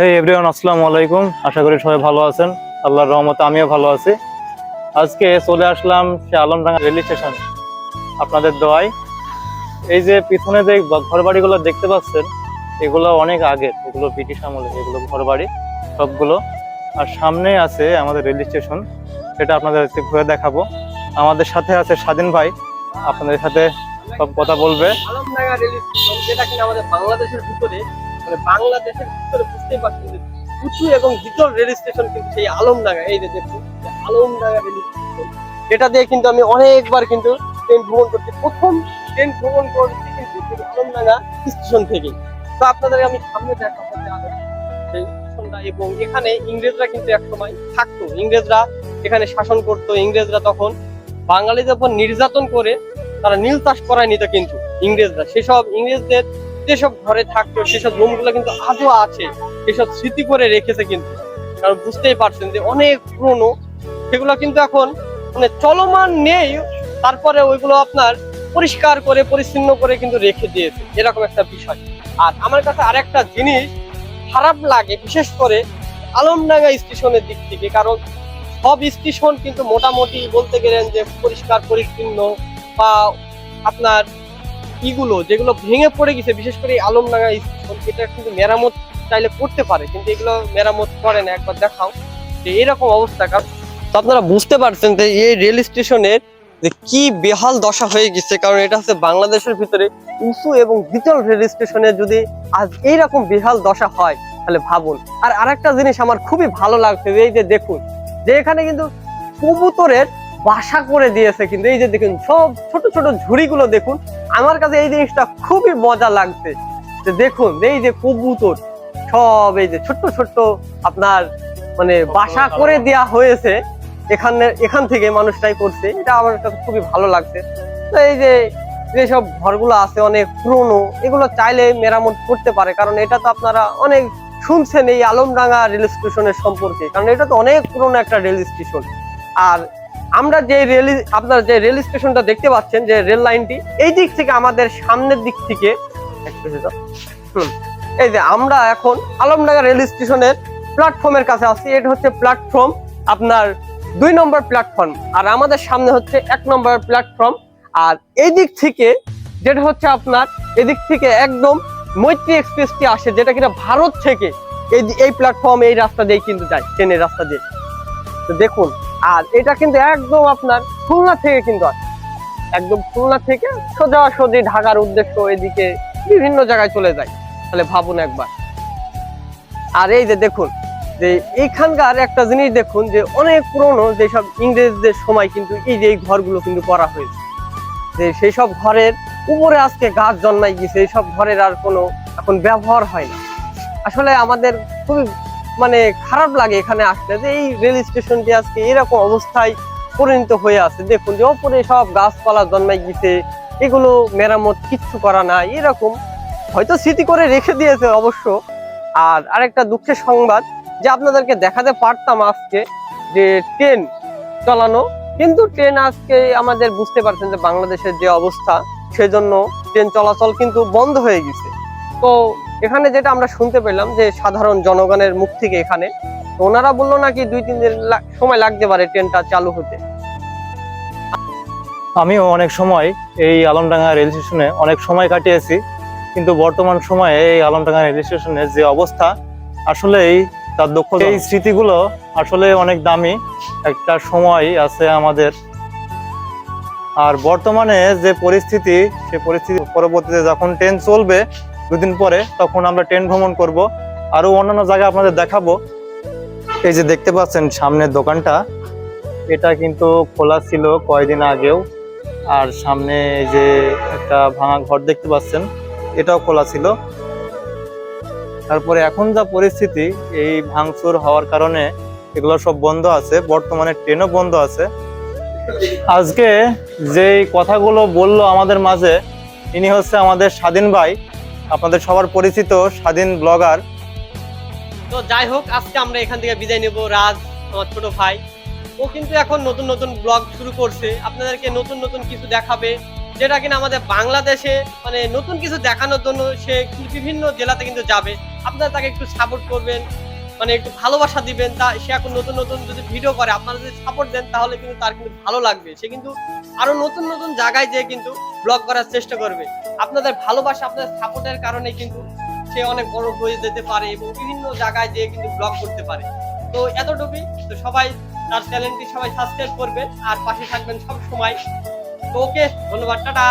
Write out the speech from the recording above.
হেই everyone আসসালামু আলাইকুম। আশা করি সবাই ভালো আছেন। আল্লাহর রহমতে আমিও ভালো আছি। আজকে চলে আসলাম সে আলমডাঙ্গা রেল স্টেশন, আপনাদের দোয়ায়। এই যে পিছনে যে ঘর বাড়িগুলো দেখতে পাচ্ছেন, এগুলো অনেক আগের। এগুলো ব্রিটিশ আমলে, এগুলো ঘর বাড়ি সবগুলো। আর সামনে আছে আমাদের রেল স্টেশন, সেটা আপনাদের ঘুরে দেখাবো। আমাদের সাথে আছে স্বাধীন ভাই। আপনাদের সাথে সব কথা বলবে। আমাদের বাংলাদেশের ভিতরে মানে বাংলাদেশের বুঝতেই পারছেন এবং রেল স্টেশন কিন্তু সেই এই এটা দিয়ে কিন্তু আমি অনেকবার কিন্তু ট্রেন ভ্রমণ করছি। প্রথম ট্রেন ভ্রমণ করছি কিন্তু আলমডাঙ্গা স্টেশন থেকে তো আপনাদের আমি সামনে স্টেশনটা এবং এখানে ইংরেজরা কিন্তু একসময় থাকতো। ইংরেজরা এখানে শাসন করতো। ইংরেজরা তখন বাঙালিদের উপর নির্যাতন করে তারা নীল চাষ করায় নিত কিন্তু ইংরেজরা। সেসব ইংরেজদের যেসব ঘরে থাকতো, সেসব রুমগুলো কিন্তু আজও আছে। সেসব স্মৃতি করে রেখেছে কিন্তু। কারণ বুঝতেই পারছেন যে অনেক পুরনো, সেগুলো কিন্তু এখন মানে চলমান নেই। তারপরে ওইগুলো আপনার পরিষ্কার করে, পরিচ্ছন্ন করে কিন্তু রেখে দিয়েছে। এরকম একটা বিষয়। আর আমার কাছে আরেকটা জিনিস খারাপ লাগে, বিশেষ করে আলমডাঙ্গা স্টেশনের দিক থেকে। কারণ সব স্টেশন কিন্তু মোটামুটি বলতে গেলেন যে পরিষ্কার, পরিচ্ছন্ন। বা আপনার ইগুলো যেগুলো ভেঙে পড়ে গেছে, বিশেষ করে আলমডাঙ্গা স্টেশন এটা কিন্তু মেরামত চাইলে করতে পারে, কিন্তু এগুলো মেরামত করে না, একবার দেখাও যে এরকম অবস্থা। কারণ আপনারা বুঝতে পারছেন যে এই রেল স্টেশনের যে কি বেহাল দশা হয়ে গেছে, কারণ এটা হচ্ছে বাংলাদেশের ভিতরে উঁচু এবং দ্বিতল রেল স্টেশনে যদি আজ এইরকম বেহাল দশা হয়, তাহলে ভাবুন। আর আরেকটা জিনিস আমার খুবই ভালো লাগছে, এই যে দেখুন, যে এখানে কিন্তু কবুতরের বাসা করে দিয়েছে কিন্তু এই যে দেখুন সব ছোট ছোট ঝুড়িগুলো দেখুন আমার কাছে এই জিনিসটা খুবই মজা লাগছে। যে দেখুন এই যে কবুতর সব এই যে ছোট্ট ছোট্ট আপনার মানে বাসা করে দেয়া হয়েছে এখানে এখান থেকে মানুষটাই করছে। এটা আমার কাছে খুবই ভালো লাগছে। তো এই যে যেসব ঘরগুলো আছে অনেক পুরনো এগুলো চাইলে মেরামত করতে পারে কারণ এটা তো আপনারা অনেক শুনছেন এই আলমডাঙ্গা রেল স্টেশনের সম্পর্কে কারণ এটা তো অনেক পুরনো একটা রেল স্টেশন। আর আমরা যে রেল আপনার যে রেল স্টেশনটা দেখতে পাচ্ছেন, যে রেল লাইনটি এই দিক থেকে আমাদের সামনের দিক থেকে এই যে আমরা এখন আলমডাঙ্গা রেল স্টেশনের প্ল্যাটফর্মের কাছে আছি এটা হচ্ছে প্ল্যাটফর্ম আপনার দুই নম্বর প্ল্যাটফর্ম আর আমাদের সামনে হচ্ছে এক নম্বর প্ল্যাটফর্ম আর এই দিক থেকে যেটা হচ্ছে আপনার এদিক থেকে একদম মৈত্রী এক্সপ্রেসটি আসে, যেটা কিনা ভারত থেকে এই এই প্ল্যাটফর্ম এই রাস্তা দিয়ে কিন্তু যায়, ট্রেনের রাস্তা দিয়ে। তো দেখুন আর এটা কিন্তু একদম আপনার খুলনা থেকে কিন্তু আসে। একদম খুলনা থেকে সোজা সোজি ঢাকার উদ্দেশ্য এদিকে বিভিন্ন জায়গায় চলে যায়। তাহলে ভাবুন একবার। আর এই যে দেখুন, যে এইখানকার একটা জিনিস দেখুন, যে অনেক পুরনো যেসব ইংরেজদের সময় কিন্তু এই যে এই ঘরগুলো কিন্তু করা হয়েছে। যে সেই সব ঘরের উপরে আজকে গাছ জন্মাই গেছে, এইসব ঘরের আর কোনো এখন ব্যবহার হয় না। আসলে আমাদের খুবই মানে খারাপ লাগে এখানে আসলে যে এই রেল স্টেশনটি আজকে এরকম অবস্থায় পরিণত হয়ে আছে। দেখুন যে ওপরে সব গাছপালা জন্মাই গেছে এগুলো মেরামত কিচ্ছু করা না এরকম হয়তো স্মৃতি করে রেখে দিয়েছে অবশ্য। আর আরেকটা দুঃখের সংবাদ, যে আপনাদেরকে দেখাতে পারতাম আজকে যে ট্রেন চালানো, কিন্তু ট্রেন আজকে আমাদের বুঝতে পারছেন যে বাংলাদেশের যে অবস্থা, সেজন্য ট্রেন চলাচল কিন্তু বন্ধ হয়ে গেছে। তো এখানে যেটা আমরা শুনতে পেলাম যে সাধারণ জনগণের মুখ থেকে এখানে ওনারা বলল নাকি দুই, তিন দিন সময় লাগতে পারে ট্রেনটা চালু হতে। আমিও অনেক সময় এই আলমডাঙ্গা রেল স্টেশনে অনেক সময় কাটিয়েছি, কিন্তু বর্তমান সময়ে এই আলমডাঙ্গা রেল স্টেশনের যে অবস্থা, আসলেই তার দক্ষ এই স্মৃতিগুলো আসলে অনেক দামি, একটা সময় আছে আমাদের। আর বর্তমানে যে পরিস্থিতি, সে পরিস্থিতি পরবর্তীতে যখন ট্রেন চলবে দুদিন পরে তখন আমরা ট্রেন ভ্রমণ করব। আরও অন্যান্য জায়গায় আপনাদের দেখাবো। এই যে দেখতে পাচ্ছেন সামনের দোকানটা, এটা কিন্তু খোলা ছিল কয়দিন আগেও। আর সামনে এই যে একটা ভাঙা ঘর দেখতে পাচ্ছেন, এটাও খোলা ছিল। তারপরে এখন যা পরিস্থিতি, এই ভাঙচুর হওয়ার কারণে এগুলো সব বন্ধ আছে, বর্তমানে ট্রেনও বন্ধ আছে। আজকে যেই কথাগুলো বলল আমাদের মাঝে, ইনি হচ্ছে আমাদের স্বাধীন ভাই। আপনাদের সবার পরিচিত স্বাধীন ব্লগার। তো যাই হোক, আজকে আমরা এখান থেকে বিদায় নেব রাজ, আমার ছোট ভাই। ও কিন্তু এখন নতুন নতুন ব্লগ শুরু করছে। আপনাদেরকে নতুন নতুন কিছু দেখাবে। যেটা কিনা আমাদের বাংলাদেশে মানে নতুন কিছু দেখানোর জন্য সে বিভিন্ন জেলাতে কিন্তু যাবে। আপনারা তাকে একটু সাপোর্ট করবেন। মানে একটু ভালোবাসা দিবেন, তা সে এখন নতুন নতুন যদি ভিডিও করে, আপনারা যদি সাপোর্ট দেন, তাহলে কিন্তু তার কিন্তু ভালো লাগবে। সে কিন্তু আরও নতুন নতুন জায়গায় যেয়ে কিন্তু ব্লগ করার চেষ্টা করবে। আপনাদের ভালোবাসা, আপনাদের সাপোর্টের কারণে কিন্তু সে অনেক বড় হয়ে যেতে পারে এবং বিভিন্ন জায়গায় যেয়ে কিন্তু ব্লগ করতে পারে। তো এতটুকুই, তো সবাই তার চ্যানেলটি সবাই সাবস্ক্রাইব করবেন, আর পাশে থাকবেন সব সময় তো ওকে ধন্যবাদ, টাটা!